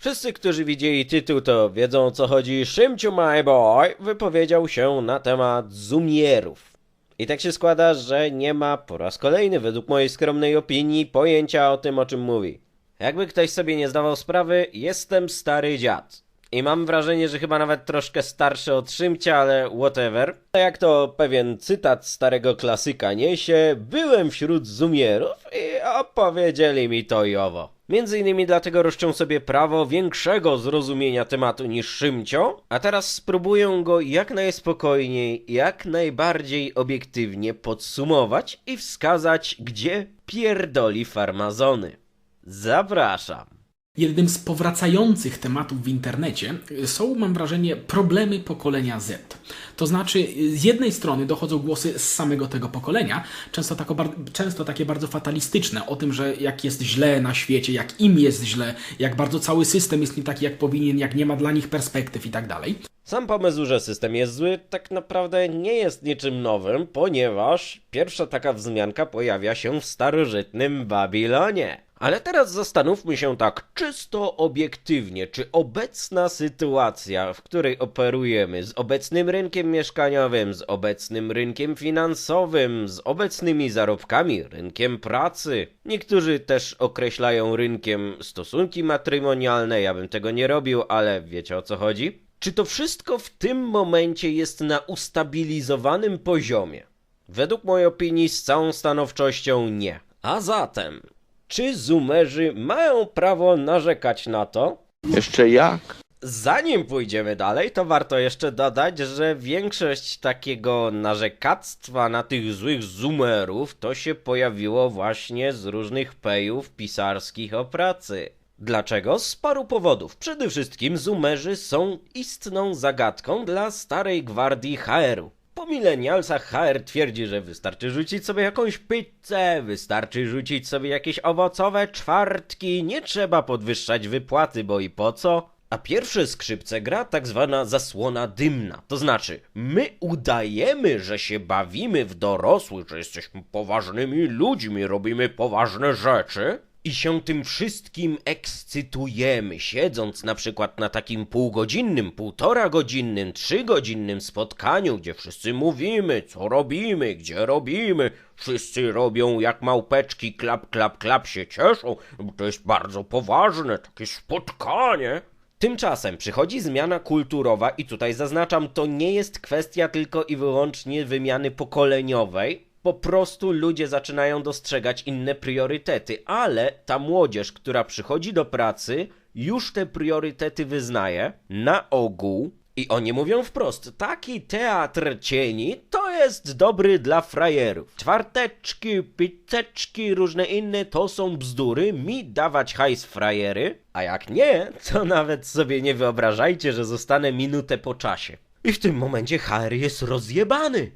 Wszyscy, którzy widzieli tytuł, to wiedzą o co chodzi. Szymciu My Boy wypowiedział się na temat zoomierów. I tak się składa, że nie ma po raz kolejny, według mojej skromnej opinii, pojęcia o tym, o czym mówi. Jakby ktoś sobie nie zdawał sprawy, jestem stary dziad. I mam wrażenie, że chyba nawet troszkę starszy od Szymcia, ale whatever. Jak to pewien cytat starego klasyka niesie, byłem wśród zoomierów i opowiedzieli mi to i owo. Między innymi dlatego roszczą sobie prawo większego zrozumienia tematu niż Szymcio, a teraz spróbuję go jak najspokojniej, jak najbardziej obiektywnie podsumować i wskazać, gdzie pierdoli farmazony. Zapraszam. Jednym z powracających tematów w internecie są, mam wrażenie, problemy pokolenia Z. To znaczy, z jednej strony dochodzą głosy z samego tego pokolenia, często, tako, często takie bardzo fatalistyczne, o tym, że jak jest źle na świecie, jak im jest źle, jak bardzo cały system jest nie taki, jak powinien, jak nie ma dla nich perspektyw i tak dalej. Sam pomysł, że system jest zły, tak naprawdę nie jest niczym nowym, ponieważ pierwsza taka wzmianka pojawia się w starożytnym Babilonie. Ale teraz zastanówmy się tak czysto obiektywnie, czy obecna sytuacja, w której operujemy z obecnym rynkiem mieszkaniowym, z obecnym rynkiem finansowym, z obecnymi zarobkami, rynkiem pracy. Niektórzy też określają rynkiem stosunki matrymonialne, ja bym tego nie robił, ale wiecie o co chodzi? Czy to wszystko w tym momencie jest na ustabilizowanym poziomie? Według mojej opinii z całą stanowczością nie. A zatem, czy zoomerzy mają prawo narzekać na to? Jeszcze jak? Zanim pójdziemy dalej, to warto jeszcze dodać, że większość takiego narzekactwa na tych złych zoomerów to się pojawiło właśnie z różnych pejów pisarskich o pracy. Dlaczego? Z paru powodów. Przede wszystkim zoomerzy są istną zagadką dla starej gwardii HR-u. Po milenialsach HR twierdzi, że wystarczy rzucić sobie jakąś pizzę, wystarczy rzucić sobie jakieś owocowe czwartki, nie trzeba podwyższać wypłaty, bo i po co? A pierwsze skrzypce gra tak zwana zasłona dymna. To znaczy, my udajemy, że się bawimy w dorosłych, że jesteśmy poważnymi ludźmi, robimy poważne rzeczy, i się tym wszystkim ekscytujemy, siedząc na przykład na takim półgodzinnym, półtora godzinnym, trzygodzinnym spotkaniu, gdzie wszyscy mówimy, co robimy, gdzie robimy. Wszyscy robią jak małpeczki, klap, klap, klap się cieszą, bo to jest bardzo poważne, takie spotkanie. Tymczasem przychodzi zmiana kulturowa i tutaj zaznaczam, to nie jest kwestia tylko i wyłącznie wymiany pokoleniowej, po prostu ludzie zaczynają dostrzegać inne priorytety, ale ta młodzież, która przychodzi do pracy, już te priorytety wyznaje na ogół i oni mówią wprost, taki teatr cieni to jest dobry dla frajerów. Czwarteczki, pizzeczki, różne inne to są bzdury, mi dawać hajs frajery, a jak nie, to nawet sobie nie wyobrażajcie, że zostanę minutę po czasie. I w tym momencie HR jest rozjebany.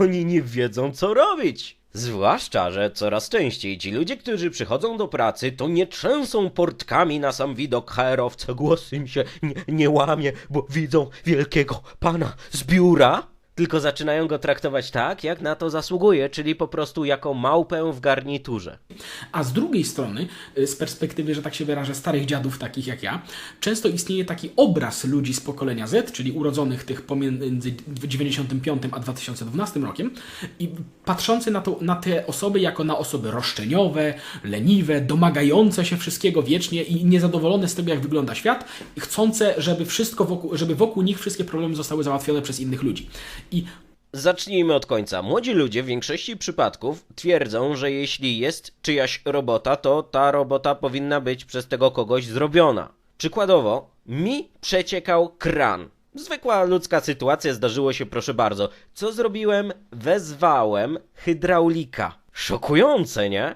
Oni nie wiedzą, co robić. Zwłaszcza, że coraz częściej ci ludzie, którzy przychodzą do pracy, to nie trzęsą portkami na sam widok HR-owca, głos im się nie, nie łamie, bo widzą wielkiego pana z biura, tylko zaczynają go traktować tak, jak na to zasługuje, czyli po prostu jako małpę w garniturze. A z drugiej strony, y, z perspektywy, że tak się wyrażę, starych dziadów takich jak ja, często istnieje taki obraz ludzi z pokolenia Z, czyli urodzonych tych pomiędzy 95 a 2012 rokiem i patrzący na, to, na te osoby jako na osoby roszczeniowe, leniwe, domagające się wszystkiego wiecznie i niezadowolone z tego, jak wygląda świat, chcące, żeby wszystko wokół, żeby wokół nich wszystkie problemy zostały załatwione przez innych ludzi. I Zacznijmy od końca. Młodzi ludzie w większości przypadków twierdzą, że jeśli jest czyjaś robota, to ta robota powinna być przez tego kogoś zrobiona. Przykładowo, mi przeciekał kran. Zwykła ludzka sytuacja, zdarzyło się proszę bardzo. Co zrobiłem? Wezwałem hydraulika. Szokujące, nie?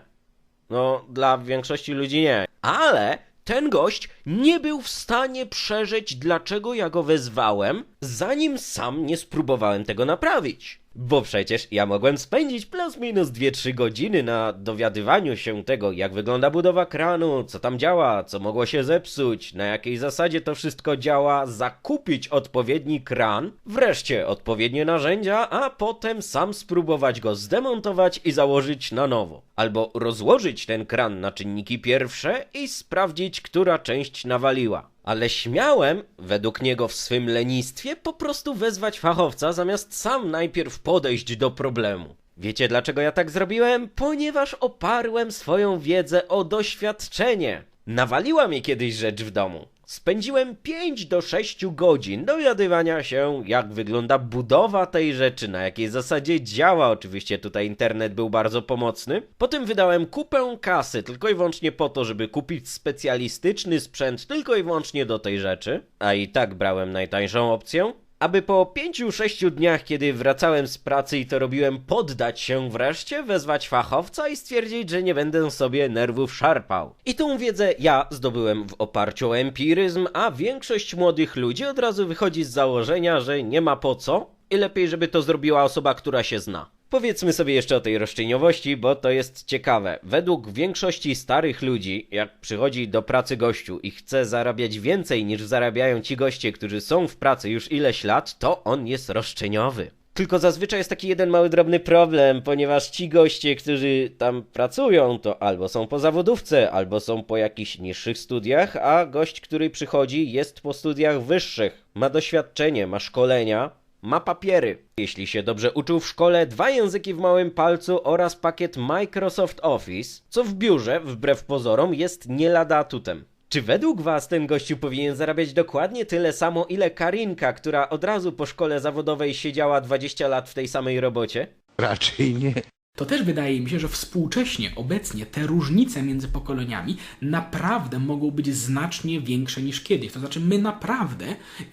No, dla większości ludzi nie. Ale ten gość nie był w stanie przeżyć, dlaczego ja go wezwałem zanim sam nie spróbowałem tego naprawić. Bo przecież ja mogłem spędzić plus minus 2-3 godziny na dowiadywaniu się tego, jak wygląda budowa kranu, co tam działa, co mogło się zepsuć, na jakiej zasadzie to wszystko działa, zakupić odpowiedni kran, wreszcie odpowiednie narzędzia, a potem sam spróbować go zdemontować i założyć na nowo. Albo rozłożyć ten kran na czynniki pierwsze i sprawdzić, która część nawaliła. Ale śmiałem, według niego w swym lenistwie, po prostu wezwać fachowca, zamiast sam najpierw podejść do problemu. Wiecie dlaczego ja tak zrobiłem? Ponieważ oparłem swoją wiedzę o doświadczenie. Nawaliła mnie kiedyś rzecz w domu. Spędziłem 5 do 6 godzin dowiadywania się, jak wygląda budowa tej rzeczy, na jakiej zasadzie działa. Oczywiście tutaj internet był bardzo pomocny. Potem wydałem kupę kasy tylko i wyłącznie po to, żeby kupić specjalistyczny sprzęt tylko i wyłącznie do tej rzeczy. A i tak brałem najtańszą opcję aby po 5-6 dniach, kiedy wracałem z pracy i to robiłem, poddać się wreszcie, wezwać fachowca i stwierdzić, że nie będę sobie nerwów szarpał. I tą wiedzę ja zdobyłem w oparciu o empiryzm, a większość młodych ludzi od razu wychodzi z założenia, że nie ma po co i lepiej, żeby to zrobiła osoba, która się zna. Powiedzmy sobie jeszcze o tej roszczeniowości, bo to jest ciekawe. Według większości starych ludzi, jak przychodzi do pracy gościu i chce zarabiać więcej niż zarabiają ci goście, którzy są w pracy już ileś lat, to on jest roszczeniowy. Tylko zazwyczaj jest taki jeden mały drobny problem, ponieważ ci goście, którzy tam pracują, to albo są po zawodówce, albo są po jakichś niższych studiach, a gość, który przychodzi, jest po studiach wyższych, ma doświadczenie, ma szkolenia, ma papiery. Jeśli się dobrze uczył w szkole, dwa języki w małym palcu oraz pakiet Microsoft Office, co w biurze, wbrew pozorom, jest nie lada atutem. Czy według was ten gościu powinien zarabiać dokładnie tyle samo, ile Karinka, która od razu po szkole zawodowej siedziała 20 lat w tej samej robocie? Raczej nie. To też wydaje mi się, że współcześnie, obecnie te różnice między pokoleniami naprawdę mogą być znacznie większe niż kiedyś. To znaczy, my naprawdę,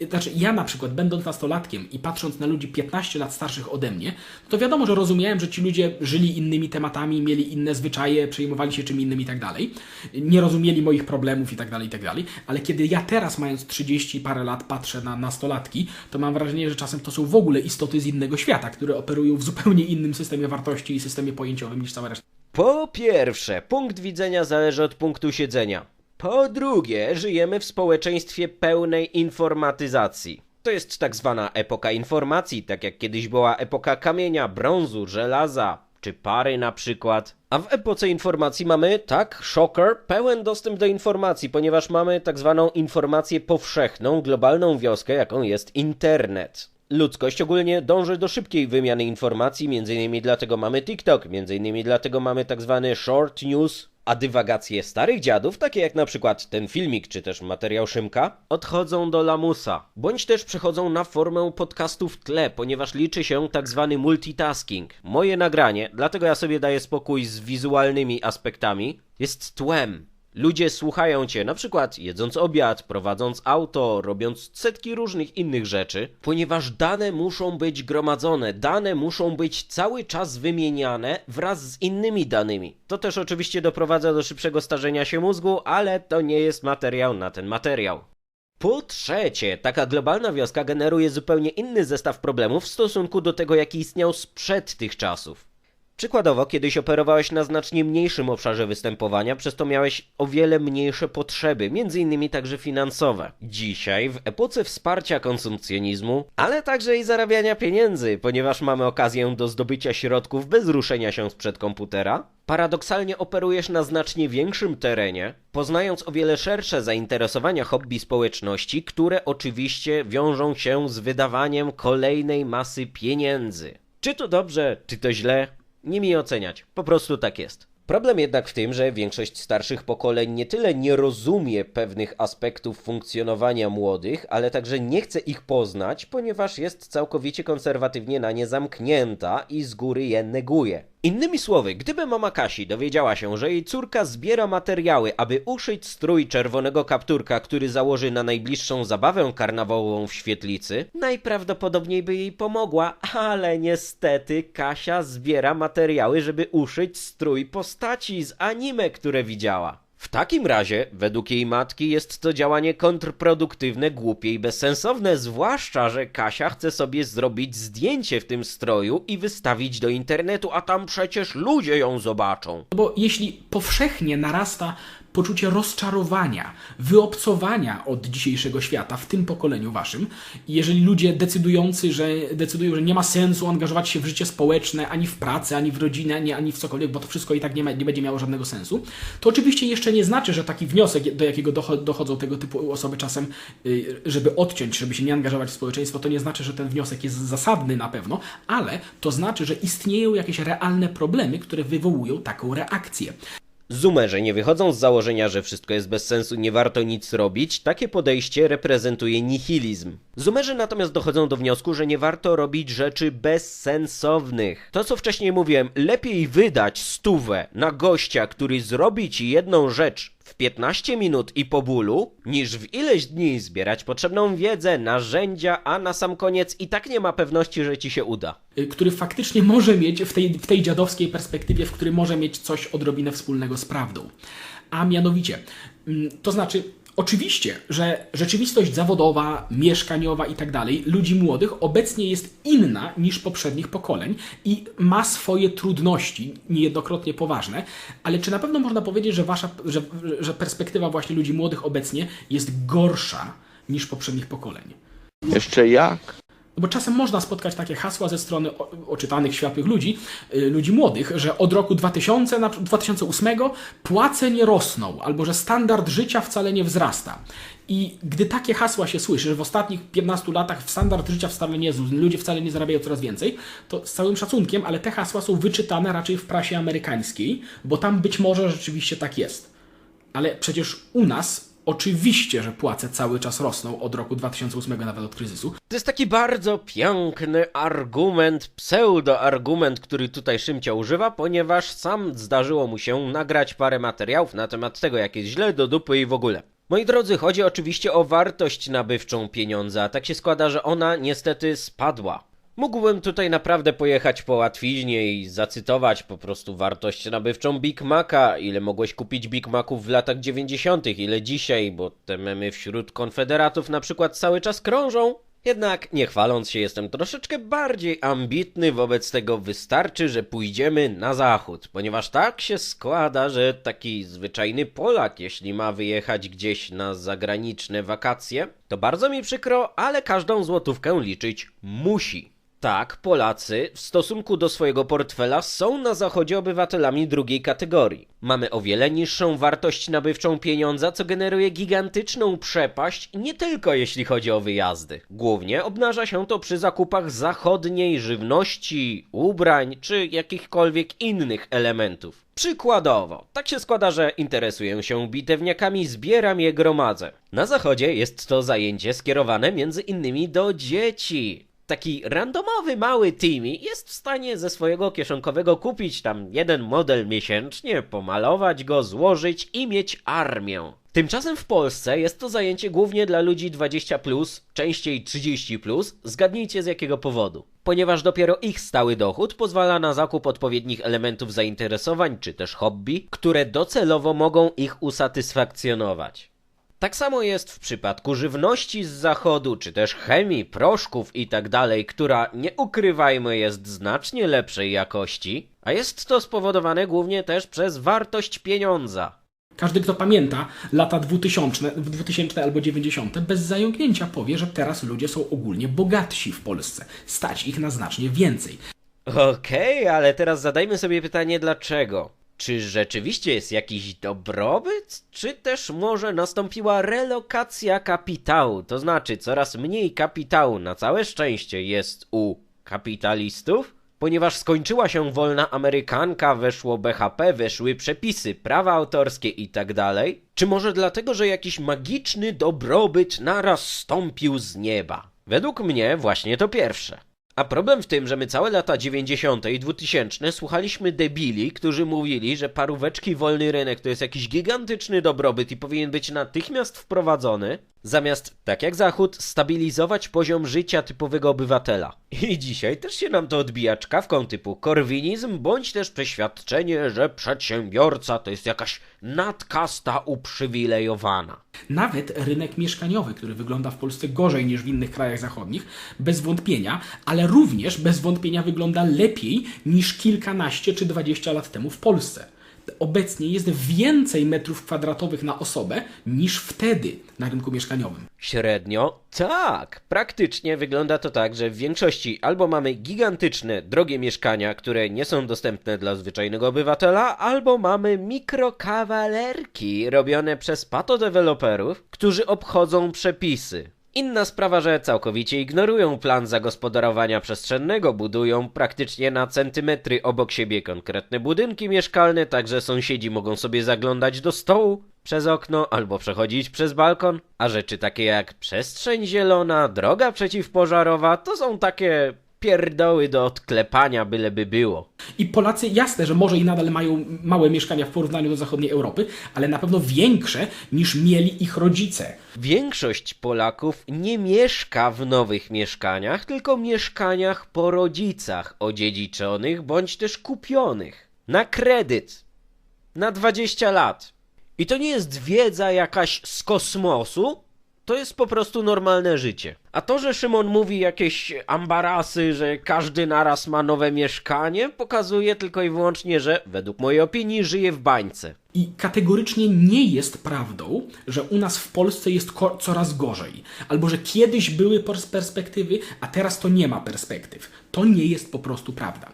znaczy ja na przykład, będąc nastolatkiem i patrząc na ludzi 15 lat starszych ode mnie, to wiadomo, że rozumiałem, że ci ludzie żyli innymi tematami, mieli inne zwyczaje, przejmowali się czym innym i tak dalej. Nie rozumieli moich problemów i tak dalej, i tak dalej. Ale kiedy ja teraz, mając 30 parę lat, patrzę na nastolatki, to mam wrażenie, że czasem to są w ogóle istoty z innego świata, które operują w zupełnie innym systemie wartości i systemie pojęciowym niż cała reszta. Po pierwsze, punkt widzenia zależy od punktu siedzenia. Po drugie, żyjemy w społeczeństwie pełnej informatyzacji. To jest tak zwana epoka informacji, tak jak kiedyś była epoka kamienia, brązu, żelaza, czy pary na przykład. A w epoce informacji mamy, tak, shocker, pełen dostęp do informacji, ponieważ mamy tak zwaną informację powszechną, globalną wioskę, jaką jest internet. Ludzkość ogólnie dąży do szybkiej wymiany informacji, między innymi dlatego mamy TikTok, między innymi dlatego mamy tak zwany short news, a dywagacje starych dziadów, takie jak na przykład ten filmik czy też materiał Szymka, odchodzą do lamusa, bądź też przechodzą na formę podcastu w tle, ponieważ liczy się tak zwany multitasking. Moje nagranie, dlatego ja sobie daję spokój z wizualnymi aspektami, jest tłem. Ludzie słuchają cię, na przykład jedząc obiad, prowadząc auto, robiąc setki różnych innych rzeczy, ponieważ dane muszą być gromadzone, dane muszą być cały czas wymieniane wraz z innymi danymi. To też oczywiście doprowadza do szybszego starzenia się mózgu, ale to nie jest materiał na ten materiał. Po trzecie, taka globalna wioska generuje zupełnie inny zestaw problemów w stosunku do tego, jaki istniał sprzed tych czasów. Przykładowo, kiedyś operowałeś na znacznie mniejszym obszarze występowania, przez to miałeś o wiele mniejsze potrzeby, między innymi także finansowe. Dzisiaj, w epoce wsparcia konsumpcjonizmu, ale także i zarabiania pieniędzy, ponieważ mamy okazję do zdobycia środków bez ruszenia się sprzed komputera, paradoksalnie operujesz na znacznie większym terenie, poznając o wiele szersze zainteresowania hobby społeczności, które oczywiście wiążą się z wydawaniem kolejnej masy pieniędzy. Czy to dobrze, czy to źle? Nie mi oceniać, po prostu tak jest. Problem jednak w tym, że większość starszych pokoleń nie tyle nie rozumie pewnych aspektów funkcjonowania młodych, ale także nie chce ich poznać, ponieważ jest całkowicie konserwatywnie na nie zamknięta i z góry je neguje. Innymi słowy, gdyby mama Kasi dowiedziała się, że jej córka zbiera materiały, aby uszyć strój czerwonego kapturka, który założy na najbliższą zabawę karnawałową w świetlicy, najprawdopodobniej by jej pomogła, ale niestety Kasia zbiera materiały, żeby uszyć strój postaci z anime, które widziała. W takim razie, według jej matki, jest to działanie kontrproduktywne, głupie i bezsensowne, zwłaszcza, że Kasia chce sobie zrobić zdjęcie w tym stroju i wystawić do internetu, a tam przecież ludzie ją zobaczą. Bo jeśli powszechnie narasta poczucie rozczarowania, wyobcowania od dzisiejszego świata w tym pokoleniu waszym, jeżeli ludzie decydujący, że decydują, że nie ma sensu angażować się w życie społeczne, ani w pracę, ani w rodzinę, ani, ani w cokolwiek, bo to wszystko i tak nie, ma, nie będzie miało żadnego sensu, to oczywiście jeszcze nie znaczy, że taki wniosek, do jakiego docho- dochodzą tego typu osoby czasem, y, żeby odciąć, żeby się nie angażować w społeczeństwo, to nie znaczy, że ten wniosek jest zasadny na pewno, ale to znaczy, że istnieją jakieś realne problemy, które wywołują taką reakcję. Zoomerzy nie wychodzą z założenia, że wszystko jest bez sensu, nie warto nic robić. Takie podejście reprezentuje nihilizm. Zoomerzy natomiast dochodzą do wniosku, że nie warto robić rzeczy bezsensownych. To co wcześniej mówiłem, lepiej wydać stówę na gościa, który zrobi ci jedną rzecz w 15 minut i po bólu, niż w ileś dni zbierać potrzebną wiedzę, narzędzia, a na sam koniec i tak nie ma pewności, że ci się uda. y, który faktycznie może mieć w tej, w tej dziadowskiej perspektywie, w którym może mieć coś odrobinę wspólnego z prawdą. A mianowicie, mm, to znaczy, oczywiście, że rzeczywistość zawodowa, mieszkaniowa i tak dalej ludzi młodych obecnie jest inna niż poprzednich pokoleń i ma swoje trudności, niejednokrotnie poważne, ale czy na pewno można powiedzieć, że wasza, że, że perspektywa właśnie ludzi młodych obecnie jest gorsza niż poprzednich pokoleń? Jeszcze jak? No Bo czasem można spotkać takie hasła ze strony oczytanych, światłych ludzi, y, ludzi młodych, że od roku 2000, na, 2008 płace nie rosną, albo że standard życia wcale nie wzrasta. I gdy takie hasła się słyszy, że w ostatnich 15 latach standard życia wcale nie wzrósł, ludzie wcale nie zarabiają coraz więcej, to z całym szacunkiem, ale te hasła są wyczytane raczej w prasie amerykańskiej, bo tam być może rzeczywiście tak jest. Ale przecież u nas oczywiście, że płace cały czas rosną od roku 2008, nawet od kryzysu. To jest taki bardzo piękny argument, pseudo-argument, który tutaj Szymcia używa, ponieważ sam zdarzyło mu się nagrać parę materiałów na temat tego, jak jest źle, do dupy i w ogóle. Moi drodzy, chodzi oczywiście o wartość nabywczą pieniądza, tak się składa, że ona niestety spadła. Mógłbym tutaj naprawdę pojechać po łatwiźnie i zacytować po prostu wartość nabywczą Big Maca, ile mogłeś kupić Big Maców w latach 90., ile dzisiaj, bo te memy wśród konfederatów na przykład cały czas krążą. Jednak nie chwaląc się, jestem troszeczkę bardziej ambitny, wobec tego wystarczy, że pójdziemy na zachód, ponieważ tak się składa, że taki zwyczajny Polak, jeśli ma wyjechać gdzieś na zagraniczne wakacje, to bardzo mi przykro, ale każdą złotówkę liczyć musi. Tak, Polacy w stosunku do swojego portfela są na zachodzie obywatelami drugiej kategorii. Mamy o wiele niższą wartość nabywczą pieniądza, co generuje gigantyczną przepaść, nie tylko jeśli chodzi o wyjazdy. Głównie obnaża się to przy zakupach zachodniej żywności, ubrań czy jakichkolwiek innych elementów. Przykładowo, tak się składa, że interesuję się bitewniakami, zbieram je gromadzę. Na zachodzie jest to zajęcie skierowane między innymi do dzieci. Taki randomowy mały Timmy jest w stanie ze swojego kieszonkowego kupić tam jeden model miesięcznie, pomalować go, złożyć i mieć armię. Tymczasem w Polsce jest to zajęcie głównie dla ludzi 20, częściej 30. Zgadnijcie z jakiego powodu. Ponieważ dopiero ich stały dochód pozwala na zakup odpowiednich elementów zainteresowań czy też hobby, które docelowo mogą ich usatysfakcjonować. Tak samo jest w przypadku żywności z zachodu, czy też chemii, proszków i tak dalej, która, nie ukrywajmy, jest znacznie lepszej jakości, a jest to spowodowane głównie też przez wartość pieniądza. Każdy, kto pamięta lata 2000, 2000 albo 90, bez zająknięcia powie, że teraz ludzie są ogólnie bogatsi w Polsce. Stać ich na znacznie więcej. Okej, ale teraz zadajmy sobie pytanie dlaczego. Czy rzeczywiście jest jakiś dobrobyt? Czy też może nastąpiła relokacja kapitału? To znaczy, coraz mniej kapitału na całe szczęście jest u kapitalistów? Ponieważ skończyła się wolna amerykanka, weszło BHP, weszły przepisy, prawa autorskie i tak? Czy może dlatego, że jakiś magiczny dobrobyt naraz stąpił z nieba? Według mnie właśnie to pierwsze. A problem w tym, że my całe lata 90. i 2000 słuchaliśmy debili, którzy mówili, że paróweczki wolny rynek to jest jakiś gigantyczny dobrobyt i powinien być natychmiast wprowadzony, zamiast, tak jak Zachód, stabilizować poziom życia typowego obywatela. I dzisiaj też się nam to odbija czkawką typu korwinizm, bądź też przeświadczenie, że przedsiębiorca to jest jakaś nadkasta uprzywilejowana. Nawet rynek mieszkaniowy, który wygląda w Polsce gorzej niż w innych krajach zachodnich, bez wątpienia, ale również bez wątpienia wygląda lepiej niż kilkanaście czy dwadzieścia lat temu w Polsce. Obecnie jest więcej metrów kwadratowych na osobę niż wtedy na rynku mieszkaniowym. Średnio tak. Praktycznie wygląda to tak, że w większości albo mamy gigantyczne, drogie mieszkania, które nie są dostępne dla zwyczajnego obywatela, albo mamy mikrokawalerki robione przez patodeweloperów, którzy obchodzą przepisy. Inna sprawa, że całkowicie ignorują plan zagospodarowania przestrzennego, budują praktycznie na centymetry obok siebie konkretne budynki mieszkalne, tak że sąsiedzi mogą sobie zaglądać do stołu przez okno albo przechodzić przez balkon, a rzeczy takie jak przestrzeń zielona, droga przeciwpożarowa to są takie pierdoły do odklepania, byleby było. I Polacy, jasne, że może i nadal mają małe mieszkania w porównaniu do zachodniej Europy, ale na pewno większe niż mieli ich rodzice. Większość Polaków nie mieszka w nowych mieszkaniach, tylko mieszkaniach po rodzicach odziedziczonych bądź też kupionych na kredyt na 20 lat. I to nie jest wiedza jakaś z kosmosu, to jest po prostu normalne życie. A to, że Szymon mówi jakieś ambarasy, że każdy naraz ma nowe mieszkanie, pokazuje tylko i wyłącznie, że według mojej opinii żyje w bańce. I kategorycznie nie jest prawdą, że u nas w Polsce jest coraz gorzej, albo że kiedyś były pers- perspektywy, a teraz to nie ma perspektyw. To nie jest po prostu prawda.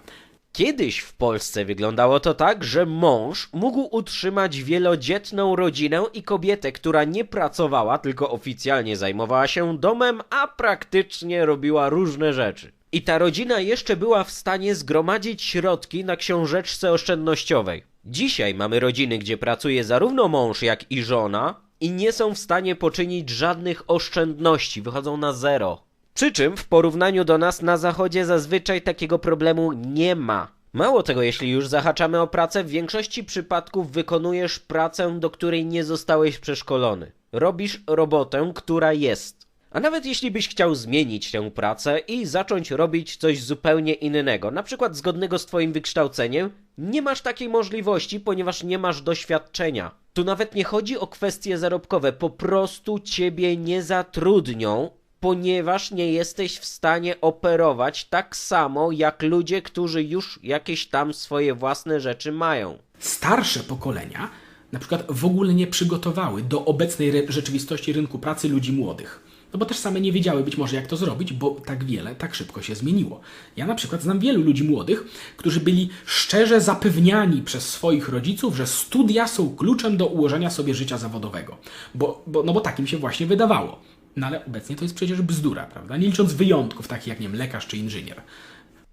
Kiedyś w Polsce wyglądało to tak, że mąż mógł utrzymać wielodzietną rodzinę i kobietę, która nie pracowała, tylko oficjalnie zajmowała się domem, a praktycznie robiła różne rzeczy. I ta rodzina jeszcze była w stanie zgromadzić środki na książeczce oszczędnościowej. Dzisiaj mamy rodziny, gdzie pracuje zarówno mąż, jak i żona i nie są w stanie poczynić żadnych oszczędności, wychodzą na zero. Przy czym w porównaniu do nas na zachodzie zazwyczaj takiego problemu nie ma. Mało tego, jeśli już zahaczamy o pracę, w większości przypadków wykonujesz pracę, do której nie zostałeś przeszkolony. Robisz robotę, która jest. A nawet jeśli byś chciał zmienić tę pracę i zacząć robić coś zupełnie innego, na przykład zgodnego z twoim wykształceniem, nie masz takiej możliwości, ponieważ nie masz doświadczenia. Tu nawet nie chodzi o kwestie zarobkowe, po prostu ciebie nie zatrudnią, ponieważ nie jesteś w stanie operować tak samo jak ludzie, którzy już jakieś tam swoje własne rzeczy mają. Starsze pokolenia na przykład w ogóle nie przygotowały do obecnej rzeczywistości rynku pracy ludzi młodych. No bo też same nie wiedziały być może jak to zrobić, bo tak wiele, tak szybko się zmieniło. Ja na przykład znam wielu ludzi młodych, którzy byli szczerze zapewniani przez swoich rodziców, że studia są kluczem do ułożenia sobie życia zawodowego. Bo, bo, no bo tak im się właśnie wydawało. No ale obecnie to jest przecież bzdura, prawda? Nie licząc wyjątków takich jak, nie wiem, lekarz czy inżynier.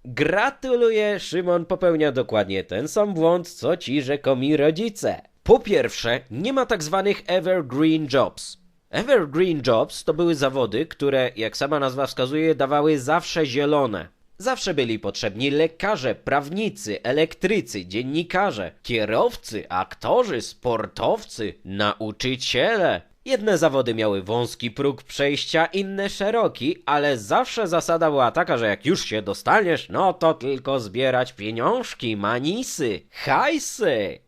Gratuluję, Szymon popełnia dokładnie ten sam błąd, co ci rzekomi rodzice. Po pierwsze, nie ma tak zwanych evergreen jobs. Evergreen jobs to były zawody, które, jak sama nazwa wskazuje, dawały zawsze zielone. Zawsze byli potrzebni lekarze, prawnicy, elektrycy, dziennikarze, kierowcy, aktorzy, sportowcy, nauczyciele. Jedne zawody miały wąski próg przejścia, inne szeroki, ale zawsze zasada była taka, że jak już się dostaniesz, no to tylko zbierać pieniążki, manisy, hajsy.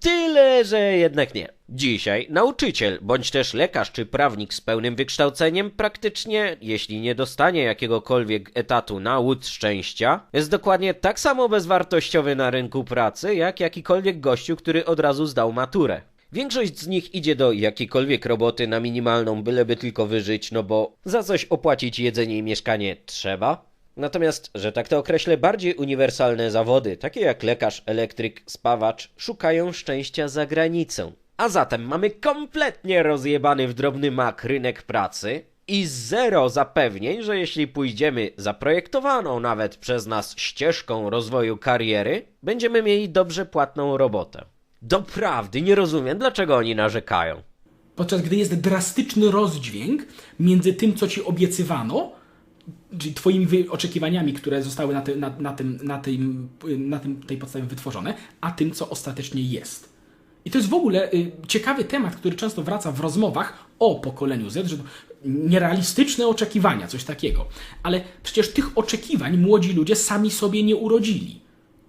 Tyle, że jednak nie. Dzisiaj nauczyciel, bądź też lekarz czy prawnik z pełnym wykształceniem praktycznie, jeśli nie dostanie jakiegokolwiek etatu na łód szczęścia, jest dokładnie tak samo bezwartościowy na rynku pracy, jak jakikolwiek gościu, który od razu zdał maturę. Większość z nich idzie do jakiejkolwiek roboty na minimalną, byleby tylko wyżyć, no bo za coś opłacić jedzenie i mieszkanie trzeba. Natomiast, że tak to określę, bardziej uniwersalne zawody, takie jak lekarz, elektryk, spawacz, szukają szczęścia za granicą. A zatem mamy kompletnie rozjebany w drobny mak rynek pracy i zero zapewnień, że jeśli pójdziemy zaprojektowaną nawet przez nas ścieżką rozwoju kariery, będziemy mieli dobrze płatną robotę. Doprawdy nie rozumiem, dlaczego oni narzekają. Podczas gdy jest drastyczny rozdźwięk między tym, co ci obiecywano, czyli twoimi oczekiwaniami, które zostały na, na, na, tym, na, tym, na tym, tej podstawie wytworzone, a tym, co ostatecznie jest. I to jest w ogóle y, ciekawy temat, który często wraca w rozmowach o pokoleniu Z, że nierealistyczne oczekiwania, coś takiego. Ale przecież tych oczekiwań młodzi ludzie sami sobie nie urodzili.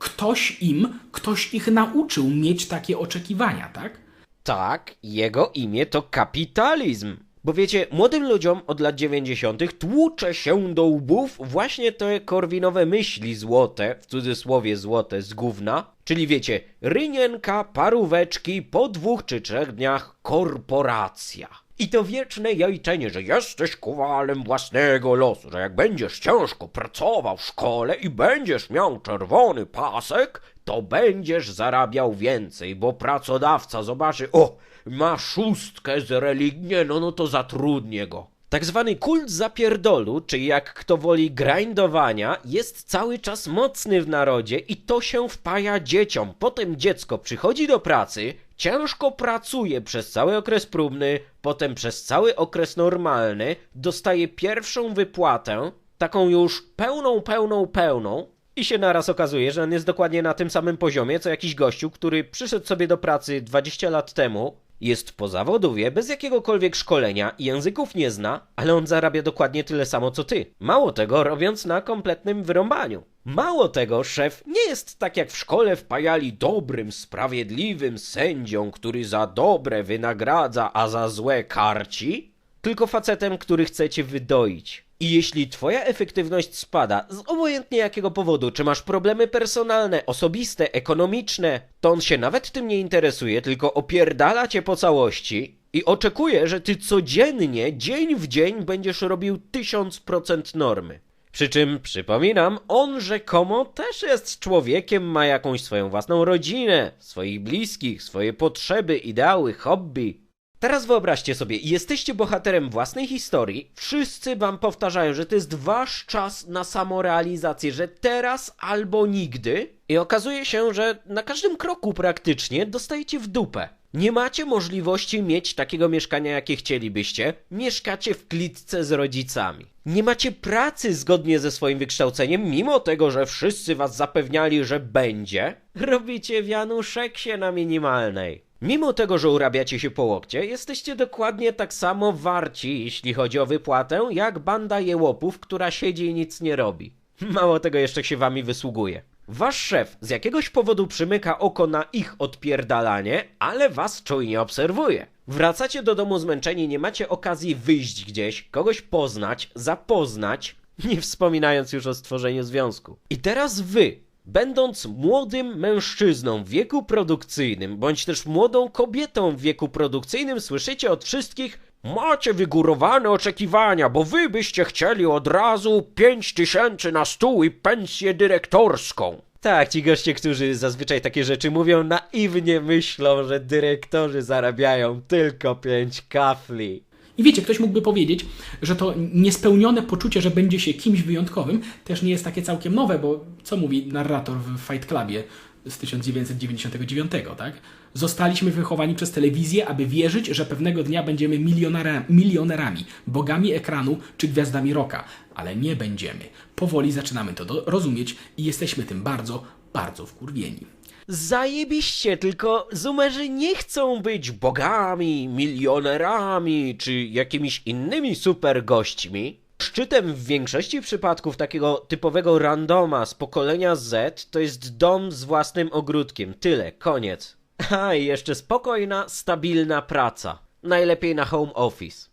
Ktoś im, ktoś ich nauczył mieć takie oczekiwania, tak? Tak, jego imię to kapitalizm. Bo wiecie, młodym ludziom od lat 90. tłucze się do łbów właśnie te korwinowe myśli złote, w cudzysłowie złote z gówna, czyli wiecie, rynienka, paróweczki, po dwóch czy trzech dniach korporacja. I to wieczne jajczenie, że jesteś kowalem własnego losu, że jak będziesz ciężko pracował w szkole i będziesz miał czerwony pasek, to będziesz zarabiał więcej, bo pracodawca zobaczy, o, ma szóstkę z religii, no, no to zatrudnię go. Tak zwany kult zapierdolu, czy jak kto woli grindowania, jest cały czas mocny w narodzie i to się wpaja dzieciom. Potem dziecko przychodzi do pracy, ciężko pracuje przez cały okres próbny, potem przez cały okres normalny, dostaje pierwszą wypłatę, taką już pełną, pełną, pełną, i się naraz okazuje, że on jest dokładnie na tym samym poziomie, co jakiś gościu, który przyszedł sobie do pracy 20 lat temu, jest po zawodowie, bez jakiegokolwiek szkolenia, języków nie zna, ale on zarabia dokładnie tyle samo co ty. Mało tego, robiąc na kompletnym wyrąbaniu. Mało tego, szef nie jest tak jak w szkole wpajali dobrym, sprawiedliwym sędzią, który za dobre wynagradza, a za złe karci, tylko facetem, który chce cię wydoić. I jeśli twoja efektywność spada, z obojętnie jakiego powodu, czy masz problemy personalne, osobiste, ekonomiczne, to on się nawet tym nie interesuje, tylko opierdala cię po całości i oczekuje, że ty codziennie, dzień w dzień będziesz robił 1000% normy. Przy czym, przypominam, on rzekomo też jest człowiekiem, ma jakąś swoją własną rodzinę, swoich bliskich, swoje potrzeby, ideały, hobby. Teraz wyobraźcie sobie, jesteście bohaterem własnej historii, wszyscy wam powtarzają, że to jest wasz czas na samorealizację, że teraz albo nigdy i okazuje się, że na każdym kroku praktycznie dostajecie w dupę. Nie macie możliwości mieć takiego mieszkania, jakie chcielibyście, mieszkacie w klitce z rodzicami. Nie macie pracy zgodnie ze swoim wykształceniem, mimo tego, że wszyscy was zapewniali, że będzie. Robicie wianuszek się na minimalnej. Mimo tego, że urabiacie się po łokcie, jesteście dokładnie tak samo warci, jeśli chodzi o wypłatę, jak banda jełopów, która siedzi i nic nie robi. Mało tego jeszcze się wami wysługuje. Wasz szef z jakiegoś powodu przymyka oko na ich odpierdalanie, ale was czujnie obserwuje. Wracacie do domu zmęczeni, nie macie okazji wyjść gdzieś, kogoś poznać, zapoznać, nie wspominając już o stworzeniu związku. I teraz wy, Będąc młodym mężczyzną w wieku produkcyjnym, bądź też młodą kobietą w wieku produkcyjnym, słyszycie od wszystkich Macie wygórowane oczekiwania, bo wy byście chcieli od razu pięć tysięcy na stół i pensję dyrektorską. Tak, ci goście, którzy zazwyczaj takie rzeczy mówią, naiwnie myślą, że dyrektorzy zarabiają tylko pięć kafli. I wiecie, ktoś mógłby powiedzieć, że to niespełnione poczucie, że będzie się kimś wyjątkowym, też nie jest takie całkiem nowe, bo co mówi narrator w Fight Clubie z 1999, tak? Zostaliśmy wychowani przez telewizję, aby wierzyć, że pewnego dnia będziemy milionera, milionerami, bogami ekranu czy gwiazdami rocka, ale nie będziemy. Powoli zaczynamy to rozumieć i jesteśmy tym bardzo, bardzo wkurwieni. Zajebiście, tylko zoomerzy nie chcą być bogami, milionerami czy jakimiś innymi super gośćmi. Szczytem w większości przypadków takiego typowego randoma z pokolenia Z to jest dom z własnym ogródkiem. Tyle, koniec. A i jeszcze spokojna, stabilna praca. Najlepiej na home office.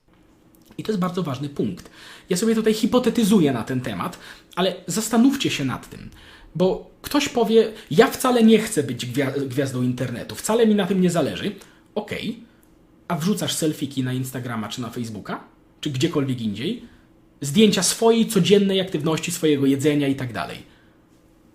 I to jest bardzo ważny punkt. Ja sobie tutaj hipotetyzuję na ten temat, ale zastanówcie się nad tym. Bo ktoś powie, ja wcale nie chcę być gwia- gwiazdą internetu, wcale mi na tym nie zależy. Okej, a wrzucasz selfiki na Instagrama czy na Facebooka, czy gdziekolwiek indziej, zdjęcia swojej codziennej aktywności, swojego jedzenia i tak dalej.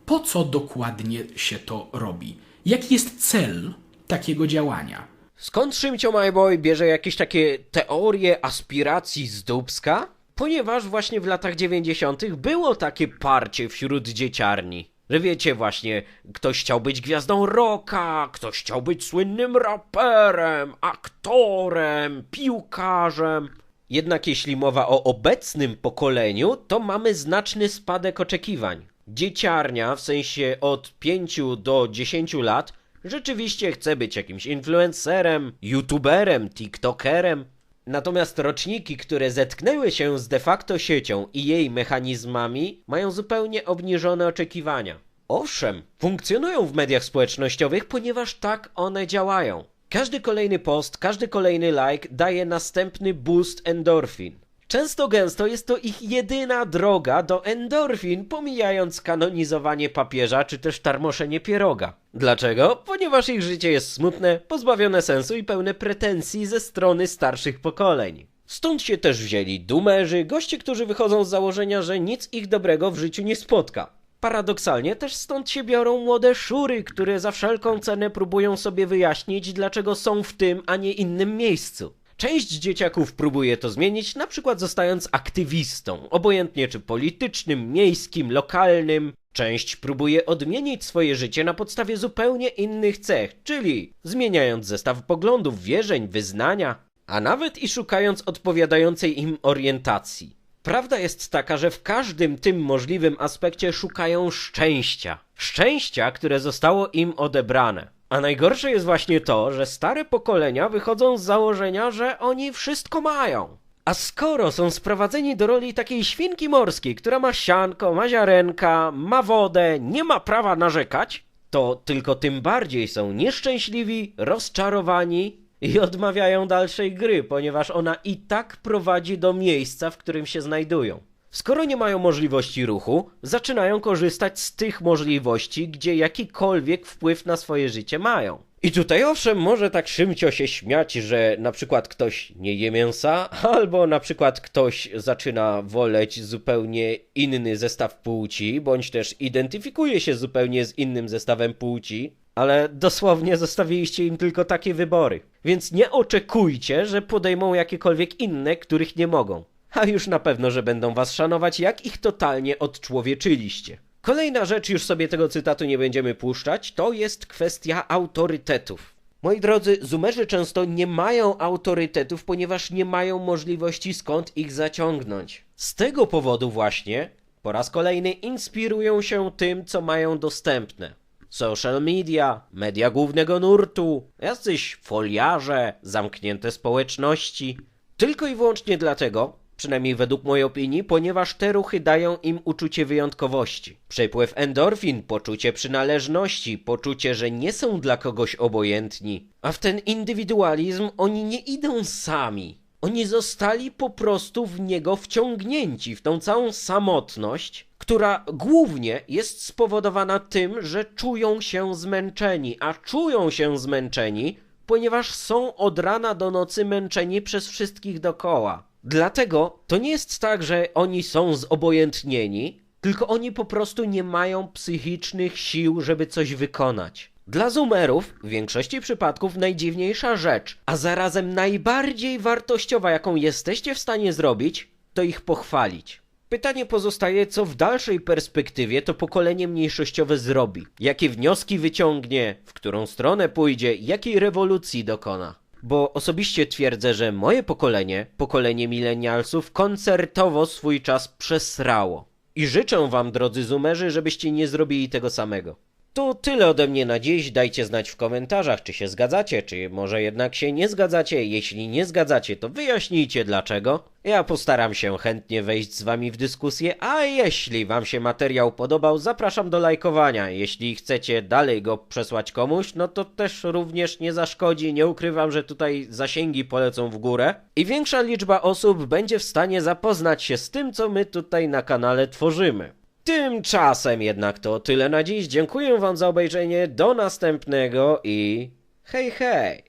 Po co dokładnie się to robi? Jaki jest cel takiego działania? Skąd Szymcio Majboy bierze jakieś takie teorie aspiracji z Dubska? Ponieważ właśnie w latach 90. było takie parcie wśród dzieciarni. Że wiecie właśnie, ktoś chciał być gwiazdą rocka, ktoś chciał być słynnym raperem, aktorem, piłkarzem. Jednak jeśli mowa o obecnym pokoleniu, to mamy znaczny spadek oczekiwań. Dzieciarnia, w sensie od 5 do 10 lat, rzeczywiście chce być jakimś influencerem, youtuberem, tiktokerem. Natomiast roczniki, które zetknęły się z de facto siecią i jej mechanizmami, mają zupełnie obniżone oczekiwania. Owszem, funkcjonują w mediach społecznościowych, ponieważ tak one działają. Każdy kolejny post, każdy kolejny like daje następny boost endorfin. Często gęsto jest to ich jedyna droga do endorfin, pomijając kanonizowanie papieża czy też tarmoszenie pieroga. Dlaczego? Ponieważ ich życie jest smutne, pozbawione sensu i pełne pretensji ze strony starszych pokoleń. Stąd się też wzięli dumerzy, goście, którzy wychodzą z założenia, że nic ich dobrego w życiu nie spotka. Paradoksalnie też stąd się biorą młode szury, które za wszelką cenę próbują sobie wyjaśnić, dlaczego są w tym, a nie innym miejscu. Część dzieciaków próbuje to zmienić, na przykład zostając aktywistą, obojętnie czy politycznym, miejskim, lokalnym. Część próbuje odmienić swoje życie na podstawie zupełnie innych cech, czyli zmieniając zestaw poglądów, wierzeń, wyznania, a nawet i szukając odpowiadającej im orientacji. Prawda jest taka, że w każdym tym możliwym aspekcie szukają szczęścia. Szczęścia, które zostało im odebrane. A najgorsze jest właśnie to, że stare pokolenia wychodzą z założenia, że oni wszystko mają. A skoro są sprowadzeni do roli takiej świnki morskiej, która ma sianko, ma ziarenka, ma wodę, nie ma prawa narzekać, to tylko tym bardziej są nieszczęśliwi, rozczarowani i odmawiają dalszej gry, ponieważ ona i tak prowadzi do miejsca, w którym się znajdują. Skoro nie mają możliwości ruchu, zaczynają korzystać z tych możliwości, gdzie jakikolwiek wpływ na swoje życie mają. I tutaj owszem, może tak szymcio się śmiać, że na przykład ktoś nie je mięsa, albo na przykład ktoś zaczyna woleć zupełnie inny zestaw płci, bądź też identyfikuje się zupełnie z innym zestawem płci, ale dosłownie zostawiliście im tylko takie wybory. Więc nie oczekujcie, że podejmą jakiekolwiek inne, których nie mogą. A już na pewno, że będą was szanować, jak ich totalnie odczłowieczyliście. Kolejna rzecz, już sobie tego cytatu nie będziemy puszczać, to jest kwestia autorytetów. Moi drodzy, zumerzy często nie mają autorytetów, ponieważ nie mają możliwości skąd ich zaciągnąć. Z tego powodu właśnie, po raz kolejny inspirują się tym, co mają dostępne. Social media, media głównego nurtu, jacyś foliarze, zamknięte społeczności. Tylko i wyłącznie dlatego, przynajmniej według mojej opinii, ponieważ te ruchy dają im uczucie wyjątkowości. Przepływ endorfin, poczucie przynależności, poczucie, że nie są dla kogoś obojętni. A w ten indywidualizm oni nie idą sami. Oni zostali po prostu w niego wciągnięci, w tą całą samotność, która głównie jest spowodowana tym, że czują się zmęczeni, a czują się zmęczeni, ponieważ są od rana do nocy męczeni przez wszystkich dokoła. Dlatego to nie jest tak, że oni są zobojętnieni, tylko oni po prostu nie mają psychicznych sił, żeby coś wykonać. Dla zoomerów w większości przypadków najdziwniejsza rzecz, a zarazem najbardziej wartościowa, jaką jesteście w stanie zrobić, to ich pochwalić. Pytanie pozostaje, co w dalszej perspektywie to pokolenie mniejszościowe zrobi, jakie wnioski wyciągnie, w którą stronę pójdzie, jakiej rewolucji dokona. Bo osobiście twierdzę, że moje pokolenie, pokolenie milenialsów, koncertowo swój czas przesrało. I życzę wam, drodzy zoomerzy, żebyście nie zrobili tego samego. To tyle ode mnie na dziś. Dajcie znać w komentarzach, czy się zgadzacie, czy może jednak się nie zgadzacie. Jeśli nie zgadzacie, to wyjaśnijcie dlaczego. Ja postaram się chętnie wejść z wami w dyskusję, a jeśli wam się materiał podobał, zapraszam do lajkowania. Jeśli chcecie dalej go przesłać komuś, no to też również nie zaszkodzi. Nie ukrywam, że tutaj zasięgi polecą w górę i większa liczba osób będzie w stanie zapoznać się z tym, co my tutaj na kanale tworzymy. Tymczasem jednak to tyle na dziś. Dziękuję Wam za obejrzenie. Do następnego i hej hej.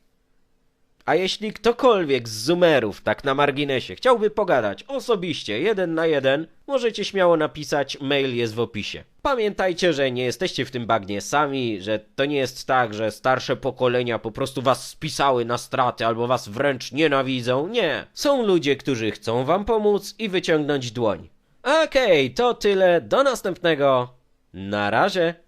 A jeśli ktokolwiek z Zoomerów, tak na marginesie, chciałby pogadać osobiście, jeden na jeden, możecie śmiało napisać, mail jest w opisie. Pamiętajcie, że nie jesteście w tym bagnie sami, że to nie jest tak, że starsze pokolenia po prostu was spisały na straty albo was wręcz nienawidzą. Nie. Są ludzie, którzy chcą wam pomóc i wyciągnąć dłoń. Okej, to tyle. Do następnego. Na razie.